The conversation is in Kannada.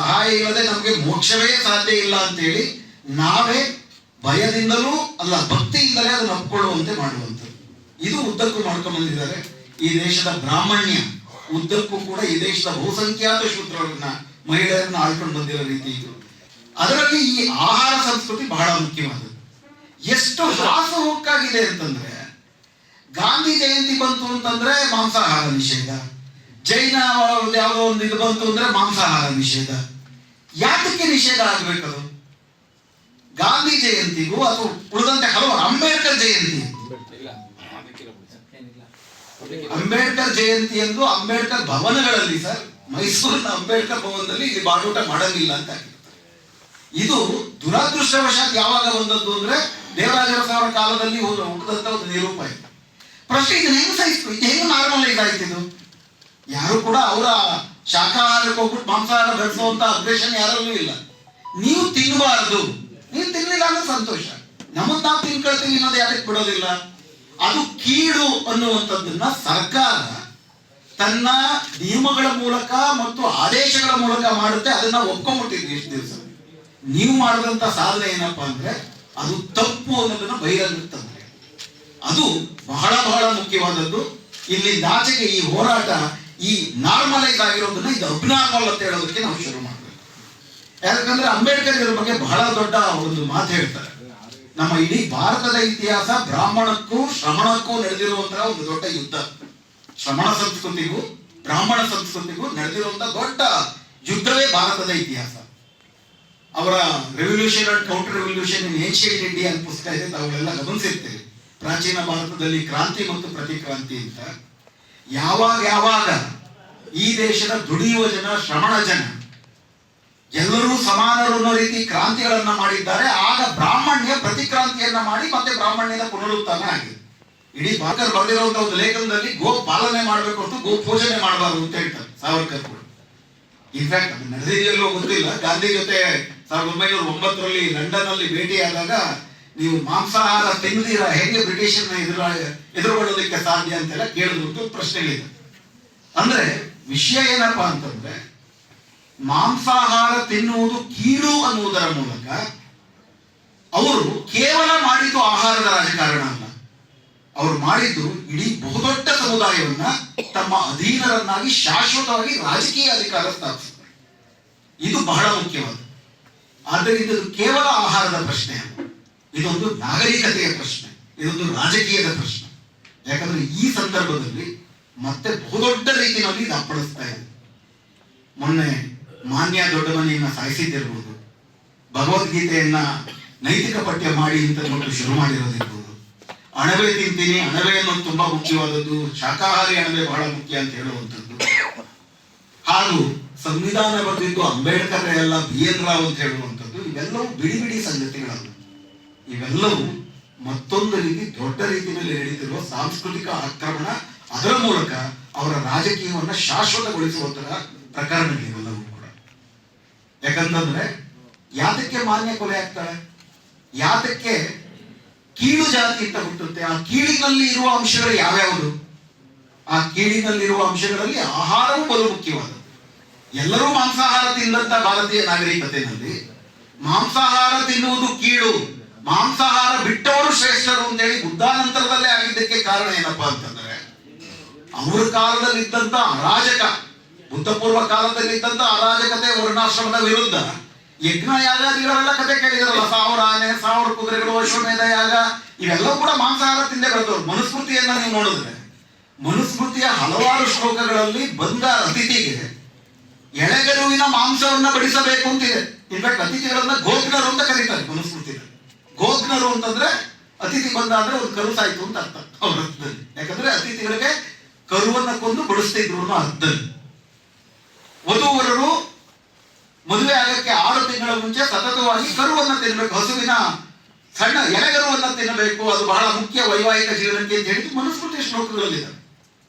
ಸಹಾಯ ಇಲ್ಲದೆ ನಮಗೆ ಮೋಕ್ಷವೇ ಸಾಧ್ಯ ಇಲ್ಲ ಅಂತೇಳಿ ನಾವೇ ಭಯದಿಂದಲೂ ಅಲ್ಲ, ಭಕ್ತಿಯಿಂದಲೇ ಅದನ್ನು ಒಪ್ಕೊಳ್ಳುವಂತೆ ಮಾಡುವಂಥದ್ದು. ಇದು ಉದ್ದಕ್ಕೂ ಮಾಡ್ಕೊಂಡು ಬಂದಿದ್ದಾರೆ. ಈ ದೇಶದ ಬ್ರಾಹ್ಮಣ್ಯ ಉದ್ದಕ್ಕೂ ಕೂಡ ಈ ದೇಶದ ಬಹುಸಂಖ್ಯಾತ ಶೂದ್ರರನ್ನ, ಮಹಿಳೆಯರನ್ನ ಆಳ್ಕೊಂಡು ಬಂದಿರೋ ರೀತಿ ಇದು. ಅದರಲ್ಲಿ ಈ ಆಹಾರ ಸಂಸ್ಕೃತಿ ಬಹಳ ಮುಖ್ಯವಾದದ್ದು. ಎಷ್ಟು ಹಾಸುಹೊಕ್ಕಾಗಿದೆ ಅಂತಂದ್ರೆ, ಗಾಂಧಿ ಜಯಂತಿ ಬಂತು ಅಂತಂದ್ರೆ ಮಾಂಸಾಹಾರ ನಿಷೇಧ. ಜೈನ ಯಾವುದೋ ಒಂದು ಇದು ಬಂತು ಅಂದ್ರೆ ಮಾಂಸಾಹಾರ ನಿಷೇಧ. ಯಾತಕ್ಕೆ ನಿಷೇಧ ಆಗಬೇಕು ಗಾಂಧಿ ಜಯಂತಿಗೂ ಅದು ಉಳಿದಂತೆ ಹಲವು ಅಂಬೇಡ್ಕರ್ ಜಯಂತಿ. ಅಂಬೇಡ್ಕರ್ ಜಯಂತಿ ಎಂದು ಅಂಬೇಡ್ಕರ್ ಭವನಗಳಲ್ಲಿ ಸರ್, ಮೈಸೂರಿನ ಅಂಬೇಡ್ಕರ್ ಭವನದಲ್ಲಿ ಇಲ್ಲಿ ಬಾಡೂಟ ಮಾಡಲಿಲ್ಲ ಅಂತ. ಇದು ದುರದೃಷ್ಟವಶಾತ್ ಯಾವಾಗ ಬಂದದ್ದು ಅಂದ್ರೆ ದೇವರಾಜರ ಸಾವಿರ ಕಾಲದಲ್ಲಿ ಹುಟ್ಟದಂತ ಒಂದು ನಿರೂಪಾಯ ಪ್ರಶ್ನೆ ಇದನ್ನ ಹೆಂಗ್ ಸಹಿಸ್ತು? ಇದು ಹೆಂಗ್ ನಾರ್ಮಲೈಸ್ ಇದು? ಯಾರು ಕೂಡ ಅವರ ಶಾಖಾಹಾರಕ್ಕೆ ಹೋಗ್ಬಿಟ್ಟು ಮಾಂಸಾಹಾರ ಬೆಳೆಸುವಂತ ಅಪ್ರೇಷನ್ ಯಾರಲ್ಲೂ ಇಲ್ಲ. ನೀವು ತಿನ್ನಬಾರದು ನೀವು ತಿನ್ನಲಿಲ್ಲ ಅಂದ್ರೆ ಸಂತೋಷ. ನಮ್ಮನ್ನ ನಾವು ತಿನ್ಕೊಳ್ತೀವಿ ಅನ್ನೋದು ಯಾರಕ್ಕೆ ಬಿಡೋದಿಲ್ಲ? ಅದು ಕೀಳು ಅನ್ನುವಂಥದ್ದನ್ನ ಸರ್ಕಾರ ತನ್ನ ನಿಯಮಗಳ ಮೂಲಕ ಮತ್ತು ಆದೇಶಗಳ ಮೂಲಕ ಮಾಡುತ್ತೆ, ಅದನ್ನ ಒಪ್ಕೊಂಡ್ಬಿಟ್ಟಿದ್ವಿ ಎಷ್ಟು ದಿವಸ. ನೀವು ಮಾಡಿದಂತ ಸಾಧನೆ ಏನಪ್ಪಾ ಅಂದ್ರೆ, ಅದು ತಪ್ಪು ಅನ್ನೋದನ್ನ ಬಹಿರಂಗ ಅದು ಬಹಳ ಬಹಳ ಮುಖ್ಯವಾದದ್ದು. ಇಲ್ಲಿ ನಾಚೆಗೆ ಈ ಹೋರಾಟ ಈ ನಾರ್ಮಲೈಸ್ ಆಗಿರೋದನ್ನ ಇದು ಅಬ್ನಾರ್ಮಲ್ ಅಂತ ಹೇಳೋದಕ್ಕೆ ನಾವು ಶುರು ಮಾಡಬೇಕು. ಯಾಕಂದ್ರೆ ಅಂಬೇಡ್ಕರ್ ಇದ್ರ ಬಗ್ಗೆ ಬಹಳ ದೊಡ್ಡ ಒಂದು ಮಾತು ಹೇಳ್ತಾರೆ. ನಮ್ಮ ಇಡೀ ಭಾರತದ ಇತಿಹಾಸ ಬ್ರಾಹ್ಮಣಕ್ಕೂ ಶ್ರಮಣಕ್ಕೂ ನಡೆದಿರುವಂತಹ ಒಂದು ದೊಡ್ಡ ಯುದ್ಧ. ಶ್ರಮಣ ಸಂಸ್ಕೃತಿಗೂ, ಬ್ರಾಹ್ಮಣ ಸಂಸ್ಕೃತಿಗೂ ನಡೆದಿರುವಂತಹ ದೊಡ್ಡ ಯುದ್ಧವೇ ಭಾರತದ ಇತಿಹಾಸ. ಅವರ revolution and counter revolution in ancient India ಅಂತ ಪುಸ್ತಕ ಇದೆ ತಾವುಗಳೆಲ್ಲ ಗಮನಿಸಿರ್ತೇವೆ ಪ್ರಾಚೀನ ಭಾರತದಲ್ಲಿ ಕ್ರಾಂತಿ ಮತ್ತು ಪ್ರತಿಕ್ರಾಂತಿ ಅಂತ. ಯಾವಾಗ ಯಾವಾಗ ಈ ದೇಶದ ದುಡಿಯುವ ಜನ, ಶ್ರಮಣ ಜನ, ಎಲ್ಲರೂ ಸಮಾನರು ಅನ್ನೋ ರೀತಿ ಕ್ರಾಂತಿಗಳನ್ನ ಮಾಡಿದ್ದಾರೆ. ಆಗ ಬ್ರಾಹ್ಮಣ್ಯ ಪ್ರತಿಕ್ರಾಂತಿಯನ್ನ ಮಾಡಿ ಮತ್ತೆ ಬ್ರಾಹ್ಮಣ್ಯದ ಪುನರುತ್ಥಾನ ಆಗಿದೆ. ಇಡೀ ಭಾರತ ಬರೆದಿರುವಂತಹ ಒಂದು ಲೇಖನದಲ್ಲಿ ಗೋ ಪಾಲನೆ ಮಾಡಬೇಕು ಅಂತ ಗೋ ಪೂಜನೆ ಮಾಡಬಾರದು ಅಂತ ಹೇಳ್ತಾರೆ ಸಾವರ್ಕರ್ ಕೂಡ. ಇನ್ಫ್ಯಾಕ್ಟ್ ಅದು ನಡೆದಿದೆಯಲ್ಲೋ ಗೊತ್ತಿಲ್ಲ. ಗಾಂಧಿ ಜೊತೆ ಸಾವಿರದ ಒಂಬೈನೂರ ಒಂಬತ್ತರಲ್ಲಿ ಲಂಡನ್ ಅಲ್ಲಿ ಭೇಟಿಯಾದಾಗ ನೀವು ಮಾಂಸಾಹಾರ ತಿನ್ನದಿರ ಹೇಗೆ ಬ್ರಿಟಿಷರ್ನ ಎದುರ ಎದುರುಗೊಳ್ಳೋದಕ್ಕೆ ಸಾಧ್ಯ ಅಂತೆಲ್ಲ ಕೇಳಿದಂತೂ ಪ್ರಶ್ನೆಗಳಿದೆ. ಅಂದ್ರೆ ವಿಷಯ ಏನಪ್ಪಾ ಅಂತಂದ್ರೆ, ಮಾಂಸಾಹಾರ ತಿನ್ನುವುದು ಕೀಳು ಅನ್ನುವುದರ ಮೂಲಕ ಅವರು ಕೇವಲ ಮಾಡಿದ್ದು ಆಹಾರದ ರಾಜಕಾರಣ ಅಲ್ಲ. ಅವರು ಮಾಡಿದ್ದು ಇಡೀ ಬಹುದೊಡ್ಡ ಸಮುದಾಯವನ್ನ ತಮ್ಮ ಅಧೀನರನ್ನಾಗಿ ಶಾಶ್ವತವಾಗಿ ರಾಜಕೀಯ ಅಧಿಕಾರ ಸ್ಥಾಪಿಸಿದ್ದಾರೆ ಇದು ಬಹಳ ಮುಖ್ಯವಾದ. ಆದ್ದರಿಂದ ಇದು ಕೇವಲ ಆಹಾರದ ಪ್ರಶ್ನೆ ಅಲ್ಲ. ಇದೊಂದು ನಾಗರಿಕತೆಯ ಪ್ರಶ್ನೆ, ಇದೊಂದು ರಾಜಕೀಯದ ಪ್ರಶ್ನೆ. ಯಾಕಂದ್ರೆ ಈ ಸಂದರ್ಭದಲ್ಲಿ ಮತ್ತೆ ಬಹುದೊಡ್ಡ ರೀತಿಯಲ್ಲಿ ಇದು ಅಪ್ಪಳಿಸ್ತಾ ಇದೆ. ಮೊನ್ನೆ ಮಾನ್ಯ ದೊಡ್ಡ ಮನೆಯನ್ನ ಸಾಯಿಸಿದ್ದಿರ್ಬೋದು, ಭಗವದ್ಗೀತೆಯನ್ನ ನೈತಿಕ ಪಠ್ಯ ಮಾಡಿ ಅಂತ ಅಂದ್ಬಿಟ್ಟು ಶುರು ಮಾಡಿರೋದಿರ್ಬೋದು. ಅಣಬೆ ತಿಂತೀನಿ, ಅಣಬೆ ಅನ್ನೋದು ತುಂಬಾ ಮುಖ್ಯವಾದದ್ದು, ಶಾಖಾಹಾರಿ ಅಣಬೆ ಬಹಳ ಮುಖ್ಯ ಅಂತ ಹೇಳುವಂಥದ್ದು. ಹಾಗೂ ಸಂವಿಧಾನ ಬರೆದಿದ್ದು ಅಂಬೇಡ್ಕರ್ ಎಲ್ಲ ಬಿ ಎನ್ ರಾವ್ ಅಂತ ಹೇಳುವಂಥದ್ದು, ಇವೆಲ್ಲವೂ ಬಿಡಿ ಬಿಡಿ ಸಂಗತಿಗಳಲ್ಲ ಇವೆಲ್ಲವೂ ಮತ್ತೊಂದು ರೀತಿ ದೊಡ್ಡ ರೀತಿಯಲ್ಲಿ ನಡೀತಿರುವ ಸಾಂಸ್ಕೃತಿಕ ಆಕ್ರಮಣ, ಅದರ ಮೂಲಕ ಅವರ ರಾಜಕೀಯವನ್ನ ಶಾಶ್ವತಗೊಳಿಸುವಂತಹ ಪ್ರಕರಣಗಳಿವೆಲ್ಲವೂ ಕೂಡ. ಯಾಕಂತಂದ್ರೆ, ಯಾತಕ್ಕೆ ಮಾನ್ಯ ಕೊಲೆ ಆಗ್ತಾಳೆ ಯಾತಕ್ಕೆ ಕೀಳು ಜಾತಿ ಅಂತ ಹುಟ್ಟುತ್ತೆ? ಆ ಕೀಳಿನಲ್ಲಿ ಇರುವ ಅಂಶಗಳು ಯಾವ್ಯಾವುದು? ಆ ಕೀಳಿನಲ್ಲಿರುವ ಅಂಶಗಳಲ್ಲಿ ಆಹಾರವೂ ಬಲು ಮುಖ್ಯವಾದದ್ದು. ಎಲ್ಲರೂ ಮಾಂಸಾಹಾರ ತಿಂದಂತ ಭಾರತೀಯ ನಾಗರಿಕತೆಯಲ್ಲಿ ಮಾಂಸಾಹಾರ ಕೀಳು ಮಾಂಸಾಹಾರ ಬಿಟ್ಟವರು ಶ್ರೇಷ್ಠರು ಅಂತೇಳಿ ಬುದ್ಧಾನಂತರದಲ್ಲೇ ಆಗಿದ್ದಕ್ಕೆ ಕಾರಣ ಏನಪ್ಪಾ ಅಂತಂದ್ರೆ, ಅವ್ರ ಕಾಲದಲ್ಲಿ ಇದ್ದಂತ ಅರಾಜಕ ಬುದ್ಧ ಪೂರ್ವ ಕಾಲದಲ್ಲಿ ಇದ್ದಂತ ಅರಾಜಕತೆ ವರ್ಣಾಶ್ರಮದ ವಿರುದ್ಧ ಯಜ್ಞ ಯಾಗಾದಿಗಳೆಲ್ಲ ಕತೆ ಕೇಳಿದ್ರಲ್ಲ, ಸಾವಿರ ಆನೆ, ಸಾವಿರ ಕುದುರೆಗಳು, ಅಶ್ವಮೇಧ, ಯಾಗ, ಇವೆಲ್ಲವೂ ಕೂಡ ಮಾಂಸಾಹಾರ ತಿಂದೆ ಬೆಳೆದವರು ಮನುಸ್ಮೃತಿಯನ್ನ ನೀವು ನೋಡಿದ್ರೆ, ಮನುಸ್ಮೃತಿಯ ಹಲವಾರು ಶ್ಲೋಕಗಳಲ್ಲಿ ಬಂದ ಅತಿಥಿಗೆ ಎಳೆಗರುವಿನ ಮಾಂಸವನ್ನ ಬಡಿಸಬೇಕು ಅಂತಿದೆ. ಇನ್ಫ್ಯಾಕ್ಟ್ ಅತಿಥಿಗಳನ್ನ ಗೋಗ್ನರು ಅಂತ ಕರೀತಾರೆ ಮನುಸ್ಮೃತಿಯಲ್ಲಿ ಗೋಗ್ನರು ಅಂತಂದ್ರೆ ಅತಿಥಿ ಬಂದ ಅಂದ್ರೆ ಒಂದು ಕರು ಸಾಯ್ತು ಅಂತ ಅರ್ಥ. ಅವ್ರ ಯಾಕಂದ್ರೆ ಅತಿಥಿಗಳಿಗೆ ಕರುವನ್ನ ಕೊಂದು ಬಡಿಸ್ತಿದ್ರು ಅನ್ನೋ ಅರ್ಥದಲ್ಲಿ. ವಧುವರರು ಮದುವೆ ಆಗಕ್ಕೆ ಆರು ತಿಂಗಳ ಮುಂಚೆ ಸತತವಾಗಿ ಕರುವನ್ನ ತಿನ್ನಬೇಕು ಹಸುವಿನ ಸಣ್ಣ ಎಲೆಗರುವನ್ನ ತಿನ್ನಬೇಕು. ಅದು ಬಹಳ ಮುಖ್ಯ ವೈವಾಹಿಕ ಜೀವನಕ್ಕೆ ಅಂತ ಹೇಳಿ ಮನುಸ್ಮೃತಿ ಶ್ಲೋಕಗಳಲ್ಲಿದೆ.